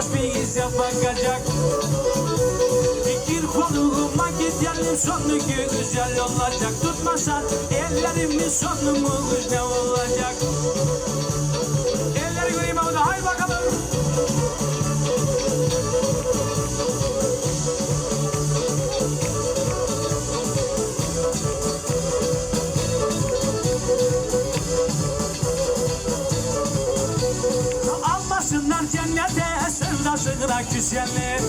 Bize bakacak Fikir koluma gidelim sonu güzel olacak. Tutmasan ellerimin sonumuz ne olacak küsenler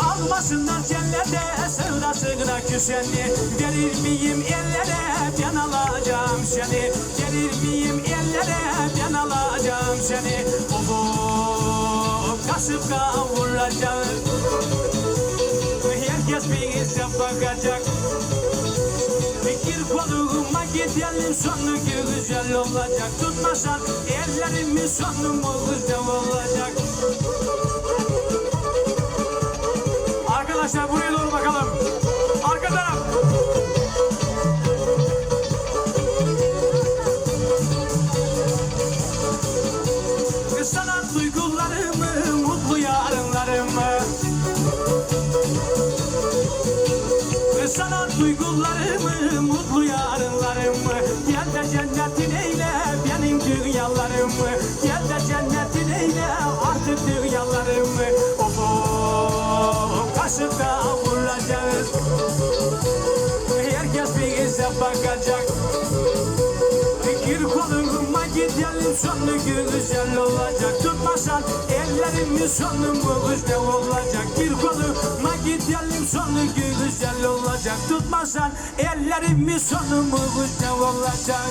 Almasınlar cennete sırdaşına küsenli Verir sonu güzel olacak. Tutmasan ellerimi sonumuz ne duygularımı, mutlu yarınlarımı. Gel de cennetin eyle benim dünyalarımı. Gel de cennetin eyle artık dünyalarımı. Of of kaşıkta vuracağız Herkes bize bakacak. Fikir koluma gidelim sonu güzel olacak. Tutmasan ellerimin sonumuz ne olacak? Koluma gidelim sonu güzel olacak Tutmasan ellerimin sonumuz ne olacak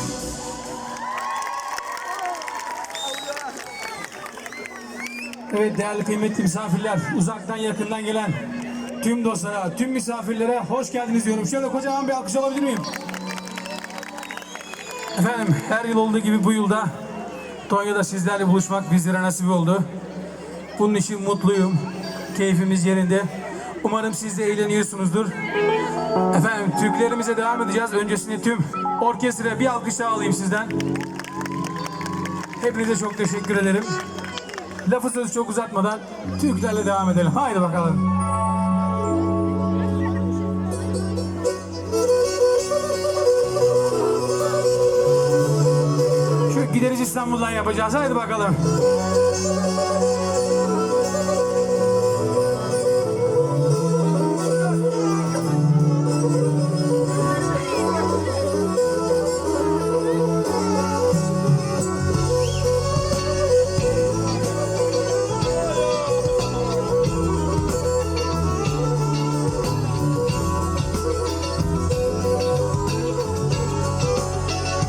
Evet değerli kıymetli misafirler, uzaktan yakından gelen tüm dostlara, tüm misafirlere hoş geldiniz diyorum. Şöyle kocaman bir alkış alabilir miyim? Efendim her yıl olduğu gibi bu yılda Tonya'da sizlerle buluşmak bizlere nasip oldu. Bunun için mutluyum. Keyfimiz yerinde. Umarım siz de eğleniyorsunuzdur. Efendim Türklerimize devam edeceğiz. Öncesinde tüm orkestraya bir alkış daha alayım sizden. Hepinize çok teşekkür ederim. Lafı sözü çok uzatmadan Türklerle devam edelim. Haydi bakalım. Şu gideriz İstanbul'dan yapacağız. Haydi bakalım.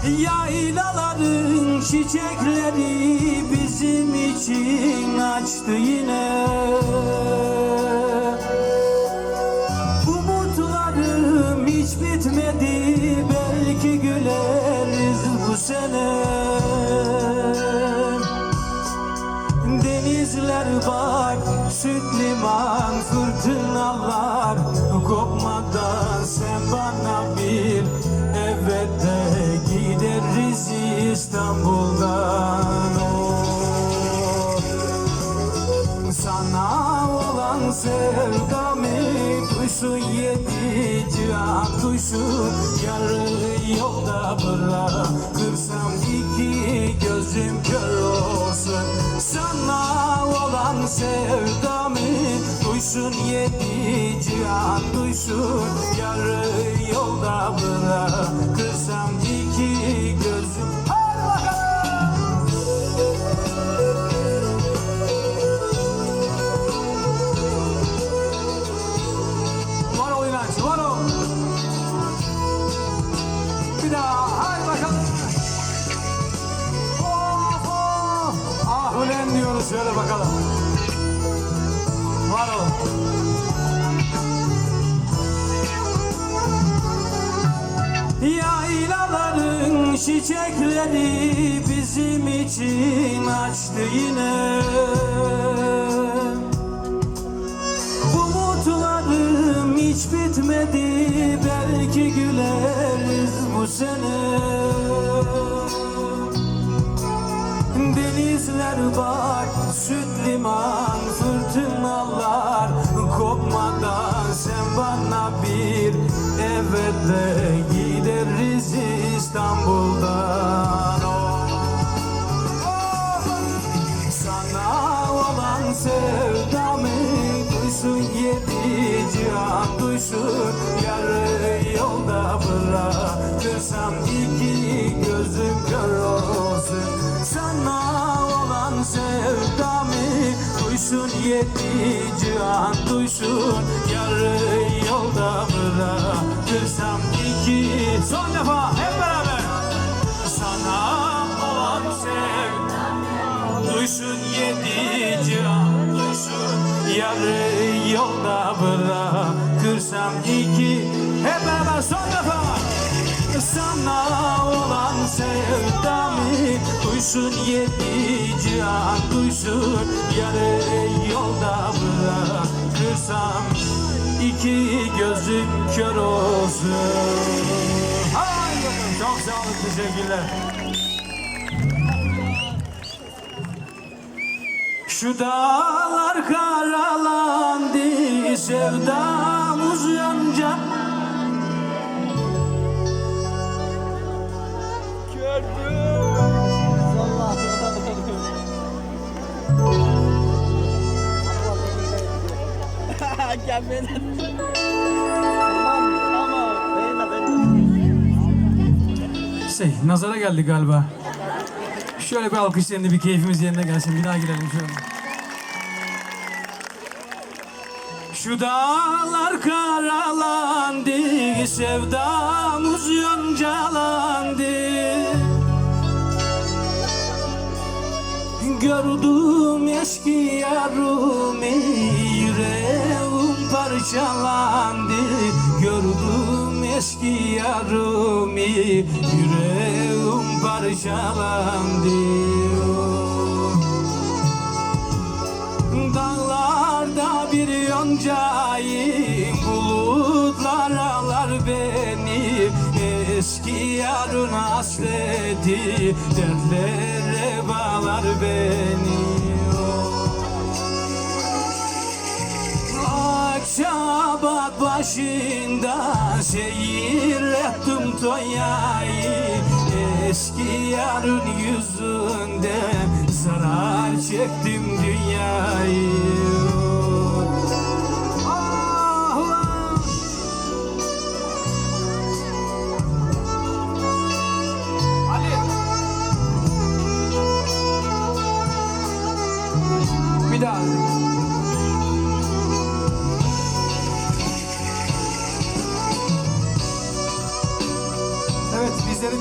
Yaylaların çiçekleri bizim için açtı yine. Umutlarım hiç bitmedi belki güleriz bu sene. Denizler bak, süt liman, fırtınalar Kopmadan sen bana bir İstanbul'dan oh. Sana olan sevdamı duysun yedi cihan duysun Yarı yolda bırakırsam iki gözüm kör olsun. Sana olan sevdamı duysun yedi cihan duysun Yarı yolda bırakırsam çiçekleri bizim için açtı yine. Umutlarım hiç bitmedi belki güleriz bu sene. Deniz denizler bak Süt liman fırtınalar Kopmadan sen bana bir Evet de İstanbul'dan Oh. Sana olan sevdamı duysun yedi cihan duysun. Yarı yolda bırakırsam iki gözüm kör olsun. Sana olan sevdamı duysun yedi cihan duysun. Yarı yolda bırakırsam iki Son defa hep Yarı yolda bırakırsam iki Hep beraber son defa. Sana olan sevdamı Duysun yedi cihan duysun Yarı yolda bırakırsam iki gözüm kör olsun. Haydi çok sağ olun teşekkürler Şu dağlar karalandı sevdamız yanca Gel beni. Şey, nazara geldik galiba. Şöyle bir alkış yerine bir keyfimiz yerine gelsin. Bir daha girelim şöyle. Şu dağlar karalandı, sevdamız yoncalandı. Gördüm eski yarımı yüreğim parçalandı Gördüm eski yarımı yüreğim parçalandı. Dağlarda bir yoncayım Bulutlar alar beni. Eski yarın hasreti Dertlere bağlar beni Akşabat başında seyir ettim toyayı. Eski yarın yüzünden zarar çektim dünyayı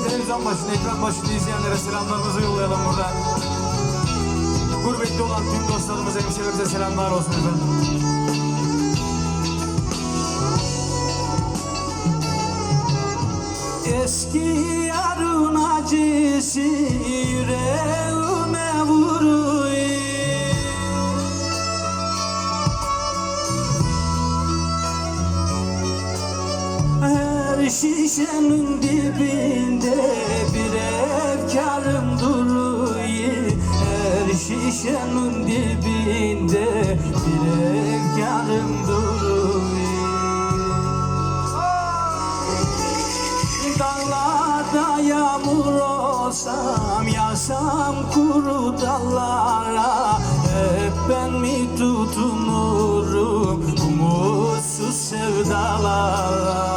Bizleri televizyon başında, ekran başında izleyenlere selamlarımızı yollayalım buradan. Gurbette olan tüm dostlarımız, hemşehrilerimize selamlar olsun efendim. Eski yarın acısı yüreğime Her şişenin dibinde bir efkarım duruyor. Her şişenin dibinde bir efkarım duruyor. Dağlarda yağmur olsam Yasam kuru dallara Hep ben mi tutunurum Umutsuz sevdalara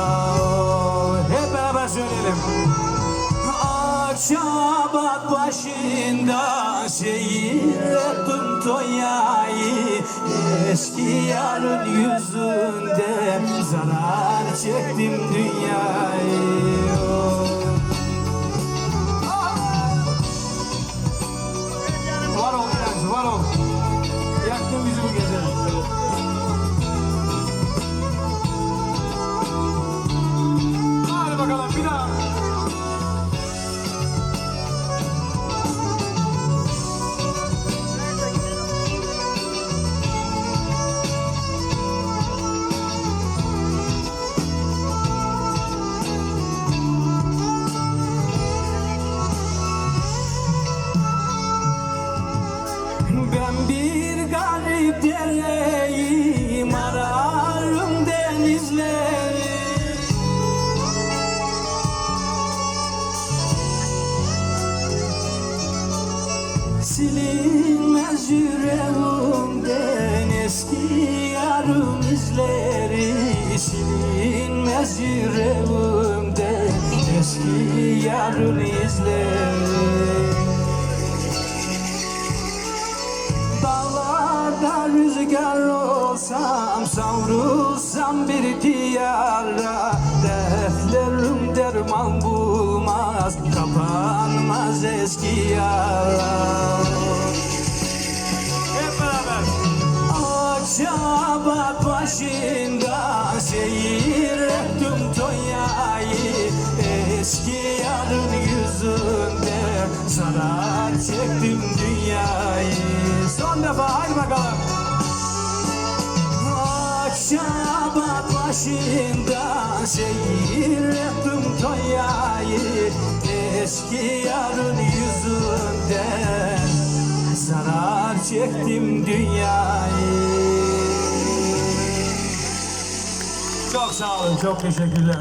Başında seyir ettim toyayı Eski yarın yüzünde zarar çektim dünyayı izleri Silinmez yüreğimden eski yarın izleri Dağlarda rüzgar olsam Savrulsam bir diyara. Dertlerim derman bulmaz Kapanmaz eski yara başında Seyir ettim Tonya'yı. Eski yarın yüzünde Zarar çektim dünyayı. Son defa hadi bakalım. Akşabat başında Seyir ettim Tonya'yı. Eski yarın yüzünden Zarar çektim dünyayı Çok sağ olun, çok teşekkürler.